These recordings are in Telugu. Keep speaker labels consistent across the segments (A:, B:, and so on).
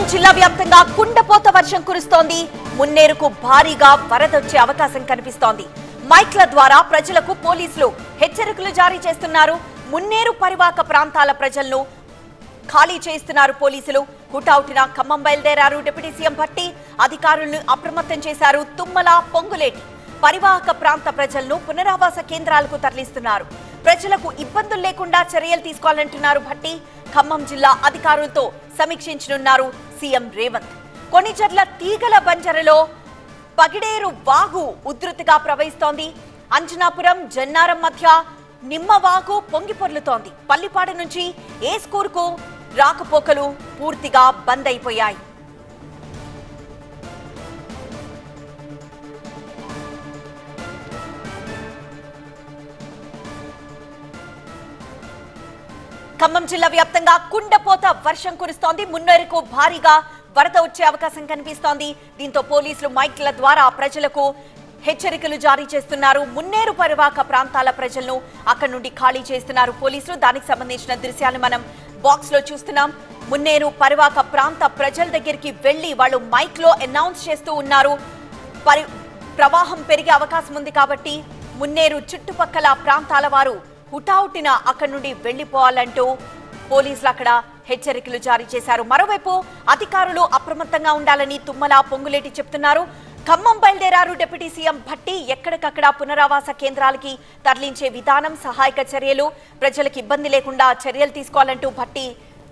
A: ఖమ్మం జిల్లా వ్యాప్తంగా కుండపోత వర్షం కురుస్తోంది. మున్నేరుకు భారీగా వరదొచ్చే అవకాశం కనిపిస్తోంది. మైక్ల ద్వారా ప్రజలకు పోలీసులు హెచ్చరికలు జారీ చేస్తున్నారు. మున్నేరు పరివాహక ప్రాంతాల ప్రజలను ఖాళీ చేస్తున్నారు పోలీసులు. హుటాహుటిన ఖమ్మం బయలుదేరారు డిప్యూటీ సీఎం భట్టి. అధికారులను అప్రమత్తం చేశారు తుమ్మల పొంగులేటి. పరివాహక ప్రాంత ప్రజలను పునరావాస కేంద్రాలకు తరలిస్తున్నారు. ప్రజలకు ఇబ్బందులు లేకుండా చర్యలు తీసుకోవాలంటున్నారు భట్టి. ఖమ్మం జిల్లా అధికారులతో సమీక్షించనున్నారు సీఎం రేవంత్. కొనిజర్ల తీగల బంజరలో పగిడేరు వాగు ఉధృతిగా ప్రవహిస్తోంది. అంజనాపురం జన్నారం మధ్య నిమ్మవాగు పొంగి పొర్లుతోంది. పల్లిపాడు నుంచి ఏ స్కూర్కు రాకపోకలు పూర్తిగా బంద్ అయిపోయాయి. ఖమ్మం జిల్లా వ్యాప్తంగా కుండపోత వర్షం కురుస్తోంది. మున్నేరుకు భారీగా వరద వచ్చే అవకాశం కనిపిస్తోంది. దీంతో పోలీసులు మైక్ల ద్వారా ప్రజలకు హెచ్చరికలు జారీ చేస్తున్నారు. మున్నేరు పరివాక ప్రాంతాల ప్రజలను అక్కడి నుండి ఖాళీ చేస్తున్నారు పోలీసులు. దానికి సంబంధించిన దృశ్యాలు మనం బాక్స్లో చూస్తున్నాం. మున్నేరు పరివాక ప్రాంత ప్రజల దగ్గరికి వెళ్ళి వాళ్ళు మైక్లో అనౌన్స్ చేస్తూ ఉన్నారు. పరి ప్రవాహం పెరిగే అవకాశం ఉంది కాబట్టి మున్నేరు చుట్టుపక్కల ప్రాంతాల వారు హుటాహుటిన అక్కడి నుండి వెళ్ళిపోవాలంటూ పోలీసులు అక్కడ హెచ్చరికలు జారీ చేశారు. మరోవైపు అధికారులు అప్రమత్తంగా ఉండాలని తుమ్మల పొంగులేటి చెప్తున్నారు. ఖమ్మం బయలుదేరారు డిప్యూటీ సీఎం భట్టి. ఎక్కడికక్కడ పునరావాస కేంద్రాలకి తరలించే విధానం సహాయక చర్యలు ప్రజలకు ఇబ్బంది లేకుండా చర్యలు తీసుకోవాలంటూ భట్టి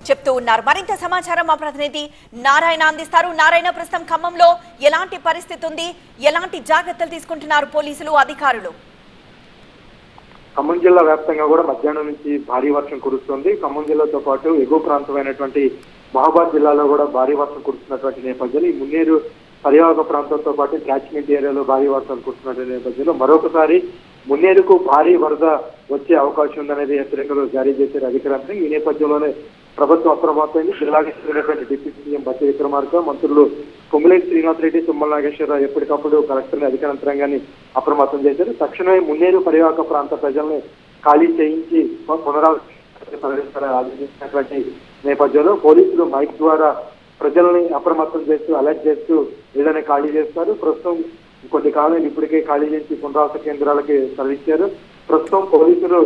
A: చెప్తూ ఉన్నారు. మరింత సమాచారం మా ప్రతినిధి నారాయణ అందిస్తారు. నారాయణ ప్రస్తుతం ఖమ్మంలో ఎలాంటి పరిస్థితి ఉంది? ఎలాంటి జాగ్రత్తలు తీసుకుంటున్నారు పోలీసులు అధికారులు?
B: ఖమ్మం జిల్లా వ్యాప్తంగా కూడా మధ్యాహ్నం నుంచి భారీ వర్షం కురుస్తుంది. ఖమ్మం జిల్లాతో పాటు ఎగువ ప్రాంతమైనటువంటి మహబాద్ జిల్లాలో కూడా భారీ వర్షం కురుస్తున్నటువంటి నేపథ్యంలో ఈ మున్నేరు పర్యావరణ ప్రాంతంతో పాటు క్యాచ్మెంట్ ఏరియాలో భారీ వర్షాలు కురుస్తున్నటువంటి నేపథ్యంలో మరొకసారి మున్నేరుకు భారీ వరద వచ్చే అవకాశం ఉందనేది హెచ్చరికలు జారీ చేశారు అధికారులు ఈ నేపథ్యంలోనే ప్రభుత్వం అప్రమత్తమైంది జిల్లాకి చెందినటువంటి డిప్యూటీ సీఎం బట్టి విక్రమార్క మంత్రులు పొంగులేటి శ్రీనివాస్ రెడ్డి తుమ్మల నాగేశ్వరరావు ఎప్పటికప్పుడు కలెక్టర్ని అధికార యంత్రాంగాన్ని అప్రమత్తం చేశారు. తక్షణమే మున్నేరు పరివాహక ప్రాంత ప్రజల్ని ఖాళీ చేయించి పునరావాసాన్ని ఆదేశించినటువంటి నేపథ్యంలో పోలీసులు మైక్ ద్వారా ప్రజల్ని అప్రమత్తం చేస్తూ అలర్ట్ చేస్తూ వీళ్ళని ఖాళీ చేస్తారు. ప్రస్తుతం కొద్ది కాలం ఇప్పటికే ఖాళీ చేసి పునరావాస కేంద్రాలకి తరలించారు. ప్రస్తుతం పోలీసులు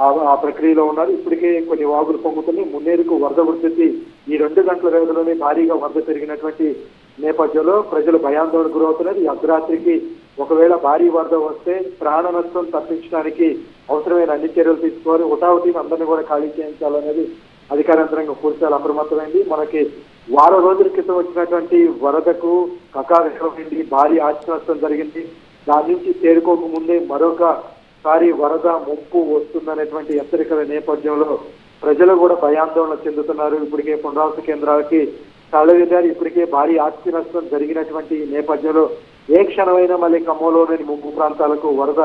B: ఆ- ప్రక్రియలో ఉన్నారు. ఇప్పటికే కొన్ని వాగులు పొంగుతున్నాయి. మున్నేరుకు వరద ఉధృతి ఈ రెండు గంటల వ్యవధిలోనే భారీగా వరద పెరిగినటువంటి నేపథ్యంలో ప్రజలు భయాందోళన గురవుతున్నారు. ఈ అర్ధరాత్రికి ఒకవేళ భారీ వరద వస్తే ప్రాణ నష్టం తప్పించడానికి అవసరమైన అన్ని చర్యలు తీసుకోవాలి. హుటాహుటి అందరినీ కూడా ఖాళీ చేయించాలనేది అధికార యంత్రాంగం పూర్తిగా అప్రమత్తమైంది. మనకి వారం రోజుల క్రితం వచ్చినటువంటి వరదకు కకావికమైంది భారీ ఆస్తి నష్టం జరిగింది. దాని నుంచి తేరుకోకముందే మరొక సారి వరద ముంపు వస్తుందనేటువంటి హెచ్చరికల నేపథ్యంలో ప్రజలు కూడా భయాందోళన చెందుతున్నారు. ఇప్పటికే పునరావాస కేంద్రాలకి తరలిదారు ఇప్పటికే భారీ ఆస్తి నష్టం జరిగినటువంటి నేపథ్యంలో ఏ క్షణమైనా మళ్ళీ ఖమ్మంలోని ముంపు ప్రాంతాలకు వరద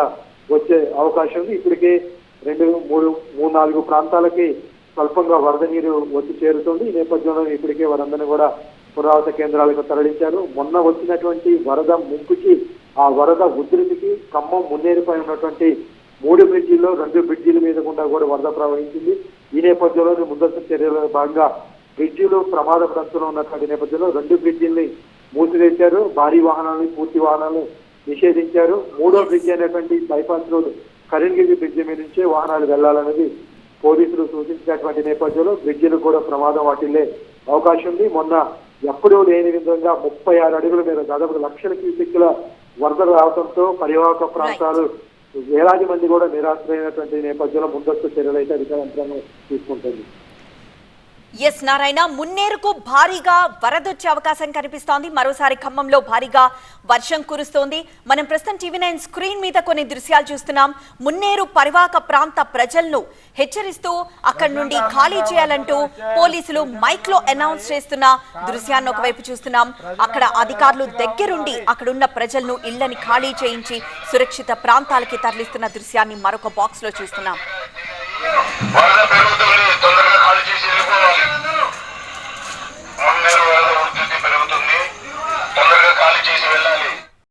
B: వచ్చే అవకాశం ఉంది. ఇప్పటికే రెండు మూడు మూడు నాలుగు ప్రాంతాలకి స్వల్పంగా వరద నీరు వచ్చి చేరుతుంది. ఈ నేపథ్యంలో ఇప్పటికే వారందరినీ కూడా పునరావాస కేంద్రాలకు తరలించారు. మొన్న వచ్చినటువంటి వరద ముంపుకి ఆ వరద ఉధృతికి ఖమ్మం మున్నేరుపై ఉన్నటువంటి మూడు బ్రిడ్జిల్లో రెండు బ్రిడ్జిల మీద గుండా కూడా వరద ప్రవహించింది. ఈ నేపథ్యంలో ముందస్తు చర్యల భాగంగా బ్రిడ్జిలు ప్రమాద ప్రాంతంలో ఉన్నటువంటి నేపథ్యంలో రెండు బ్రిడ్జిల్ని మూసివేశారు. భారీ వాహనాలని పూర్తి వాహనాలను నిషేధించారు. మూడో బ్రిడ్జ్ అనేటువంటి బైపాస్ రోడ్ కరీంగిరి బ్రిడ్జి మీద నుంచే వాహనాలు వెళ్ళాలన్నది పోలీసులు సూచించినటువంటి నేపథ్యంలో బ్రిడ్జిలు కూడా ప్రమాదం వాటిల్లే అవకాశం ఉంది. మొన్న ఎప్పుడూ లేని విధంగా ముప్పై ఆరు అడుగుల మీద దాదాపు లక్షల క్యూసెక్కుల వరదలు రావడంతో పరివాహక ప్రాంతాలు వేలాది మంది కూడా నిరాశ్రమైనటువంటి నేపథ్యంలో ముందస్తు చర్యలు అయితే అధికార యంత్రాంగం తీసుకుంటుంది.
A: ఎస్ నారాయణ మున్నేరుకు భారీగా వరదొచ్చే అవకాశం కనిపిస్తోంది. మరోసారి ఖమ్మంలో భారీగా వర్షం కురుస్తోంది. మనం ప్రస్తుతం టీవీ నైన్ స్క్రీన్ మీద కొన్ని దృశ్యాలు చూస్తున్నాం. మున్నేరు పరివాహక ప్రాంత ప్రజలను హెచ్చరిస్తూ అక్కడి నుండి ఖాళీ చేయాలంటూ పోలీసులు మైక్లో అనౌన్స్ చేస్తున్న దృశ్యాన్ని ఒకవైపు చూస్తున్నాం. అక్కడ అధికారులు దగ్గరుండి అక్కడున్న ప్రజలను ఇళ్ళని ఖాళీ చేయించి సురక్షిత ప్రాంతాలకి తరలిస్తున్న దృశ్యాన్ని మరొక బాక్స్లో చూస్తున్నాం.